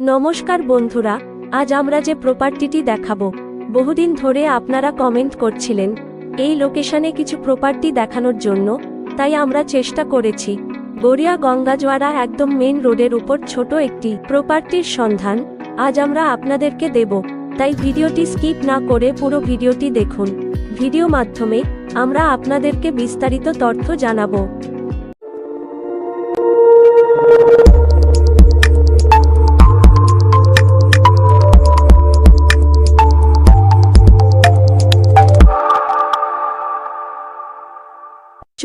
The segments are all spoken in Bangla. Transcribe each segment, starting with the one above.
নমস্কার বন্ধুরা, আজ আমরা যে প্রপার্টিটি দেখাবো, বহুদিন ধরে আপনারা কমেন্ট করছিলেন, এই লোকেশনে কিছু প্রপার্টি দেখানোর জন্য, তাই আমরা চেষ্টা করেছি। গড়িয়া গঙ্গাজোয়ারা একদম মেন রোডের উপর ছোট একটি প্রপার্টির সন্ধান, আজ আমরা আপনাদেরকে দেব। তাই ভিডিওটি স্কিপ না করে পুরো ভিডিওটি দেখুন। ভিডিও মাধ্যমে আমরা আপনাদেরকে বিস্তারিত তথ্য জানাব।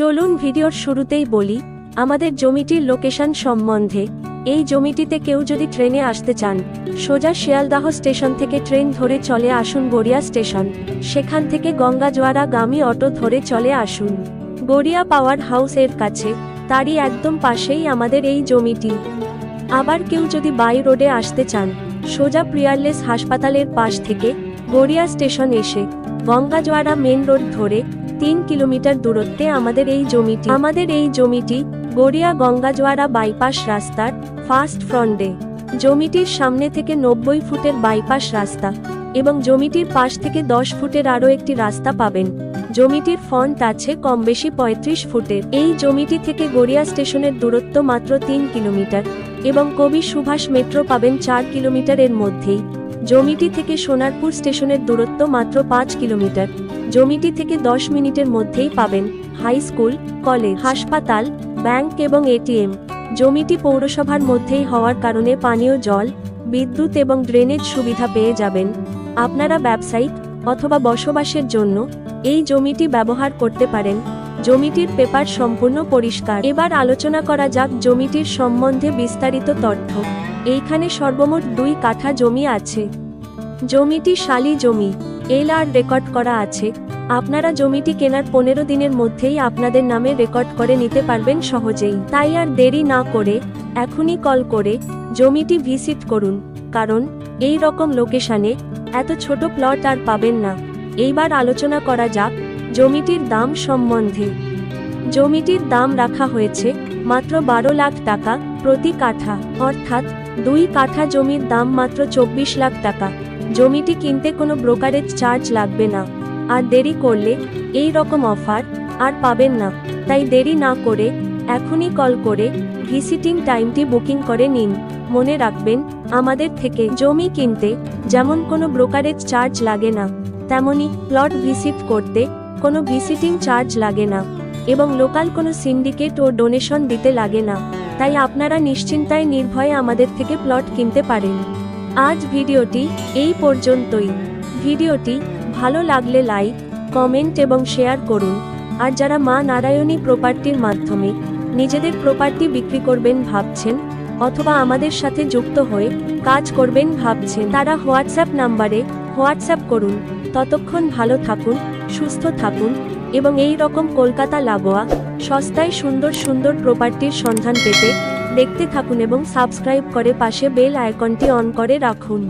চলুন ভিডিওর শুরুতেই বলি, আমাদের জমিটির লোকেশন সম্বন্ধে। এই জমিটিতে কেউ যদি ট্রেনে আসতে চান, সোজা শিয়ালদাহ স্টেশন থেকে ট্রেন ধরে চলে আসুন গড়িয়া স্টেশন। সেখান থেকে গঙ্গাজোয়ারা গামী অটো ধরে চলে আসুন। গড়িয়া পাওয়ার হাউস এর কাছে, তারই একদম পাশেই আমাদের এই জমিটি। আবার কেউ যদি বাই রোডে আসতে চান, সোজা প্রিয়ারলেস হাসপাতালের পাশ থেকে গড়িয়া স্টেশন এসে গঙ্গাজোয়ারা মেন রোড ধরে তিন কিলোমিটার দূরত্বে আমাদের এই জমিটি। আমাদের এই জমিটি গড়িয়া গঙ্গাজোয়ারা বাইপাস রাস্তার ফার্স্ট ফ্রন্টে। জমিটির সামনে থেকে নব্বই ফুটের বাইপাস রাস্তা এবং জমিটির পাশ থেকে দশ ফুটের আরও একটি রাস্তা পাবেন। জমিটির ফন্ট আছে কম বেশি পঁয়ত্রিশ ফুটের। এই জমিটি থেকে গড়িয়া স্টেশনের দূরত্ব মাত্র তিন কিলোমিটার এবং কবি সুভাষ মেট্রো পাবেন চার কিলোমিটারের মধ্যেই। জমিটি থেকে সোনারপুর স্টেশনের দূরত্ব মাত্র পাঁচ কিলোমিটার। জমিটি থেকে দশ মিনিটের মধ্যেই পাবেন হাই স্কুল, কলেজ, হাসপাতাল, ব্যাংক এবং এটিএম। জমিটি পৌরসভার মধ্যেই হওয়ার কারণে পানীয় জল, বিদ্যুৎ এবং ড্রেনেজ সুবিধা পেয়ে যাবেন। আপনারা ব্যবসায়িক অথবা বসবাসের জন্য এই জমিটি ব্যবহার করতে পারেন। জমিটির পেপার সম্পূর্ণ পরিষ্কার। এবার আলোচনা করা যাক জমিটির সম্বন্ধে বিস্তারিত তথ্য। এইখানে সর্বমোট দুই কাঠা জমি আছে। জমিটি শালি জমি, এল আর রেকর্ড করা আছে। আপনারা জমিটি কেনার পনেরো দিনের মধ্যেই আপনাদের নামে রেকর্ড করে নিতে পারবেন সহজেই। তাই আর দেরি না করে, এখনই কল করে, জমিটি ভিজিট করুন, কারণ এই রকম লোকেশনে এত ছোট প্লট আর পাবেন না। এইবার আলোচনা করা যাক, জমিটির দাম সম্বন্ধে। জমিটির দাম রাখা হয়েছে মাত্র বারো লাখ টাকা প্রতি কাঠা, অর্থাৎ দুই কাঠা জমির দাম মাত্র চব্বিশ লাখ টাকা। জমিটি কিনতে কোনো ব্রোকারেজ চার্জ লাগবে না। আর দেরি করলে এই রকম অফার আর পাবেন না। তাই দেরি না করে এখনই কল করে ভিজিটিং টাইমটি বুকিং করে নিন। মনে রাখবেন, আমাদের থেকে জমি কিনতে যেমন কোনো ব্রোকারেজ চার্জ লাগে না, তেমনি প্লট ভিজিট করতে কোনো ভিজিটিং চার্জ লাগে না এবং লোকাল কোনো সিন্ডিকেট ও ডোনেশন দিতে লাগে না। তাই আপনারা নিশ্চিন্তায় নির্ভয়ে আমাদের থেকে প্লট কিনতে পারেন। আজ ভিডিওটি এই পর্যন্তই। ভিডিওটি ভালো লাগলে লাইক, কমেন্ট এবং শেয়ার করুন। আর যারা মা নারায়ণী প্রপার্টির মাধ্যমে নিজেদের প্রপার্টি বিক্রি করবেন ভাবছেন অথবা আমাদের সাথে যুক্ত হয়ে কাজ করবেন ভাবছেন, তারা হোয়াটসঅ্যাপ নাম্বারে হোয়াটসঅ্যাপ করুন। ততক্ষণ ভালো থাকুন, সুস্থ থাকুন এবং এই রকম কলকাতা লাগোয়া সস্তায় সুন্দর সুন্দর প্রপার্টির সন্ধান পেতে দেখতে থাকুন এবং সাবস্ক্রাইব করে পাশে বেল আইকনটি অন করে রাখুন।